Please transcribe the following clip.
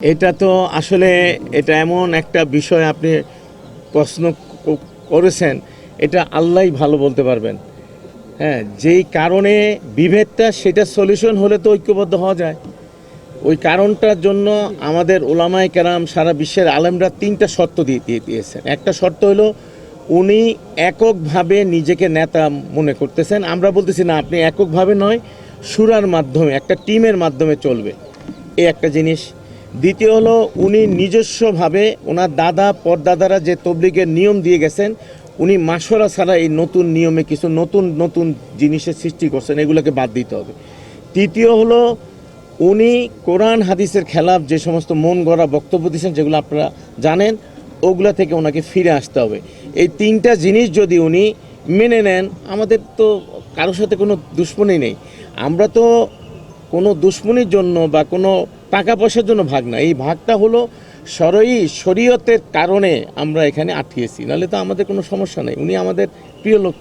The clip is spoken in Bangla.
এটা তো আসলে এটা এমন একটা বিষয় আপনি প্রশ্ন করেছেন, এটা আল্লাহই ভালো বলতে পারবেন। হ্যাঁ যেই কারণে বিভেদটা সেটা সলিউশন হলে তো ঐক্যবদ্ধ হওয়া যায়। ওই কারণটার জন্য আমাদের ওলামায় কেরাম সারা বিশ্বের আলেমরা তিনটা শর্ত দিয়ে দিয়ে দিয়েছেন। একটা শর্ত হলো, উনি এককভাবে নিজেকে নেতা মনে করতেছেন। আমরা বলতেছি, না, আপনি এককভাবে নয়, সুরার মাধ্যমে, একটা টিমের মাধ্যমে চলবে। এই একটা জিনিস। দ্বিতীয় হলো উনি নিজস্বভাবে ওনার দাদা, পরদাদারা যে তবলিগের নিয়ম দিয়ে গেছেন, উনি মাসরা ছাড়া এই নতুন নিয়মে কিছু নতুন নতুন জিনিসের সৃষ্টি করছেন, এগুলোকে বাদ দিতে হবে। তৃতীয় হলো উনি কোরআন, হাদিসের খেলাফ যে সমস্ত মন গড়া বক্তব্য দিয়েছেন, যেগুলো আপনারা জানেন, ওগুলা থেকে ওনাকে ফিরে আসতে হবে। এই তিনটা জিনিস যদি উনি মেনে নেন, আমাদের তো কারোর সাথে কোনো দুশ্মনী নেই। আমরা তো কোনো দুশ্মনির জন্য বা কোনো টাকা পয়সার জন্য ভাগ না। এই ভাগটা হলো সরই শরীয়তের কারণে আমরা এখানে আটকিয়েছি নাহলে তো আমাদের কোনো সমস্যা নেই। উনি আমাদের প্রিয় লোক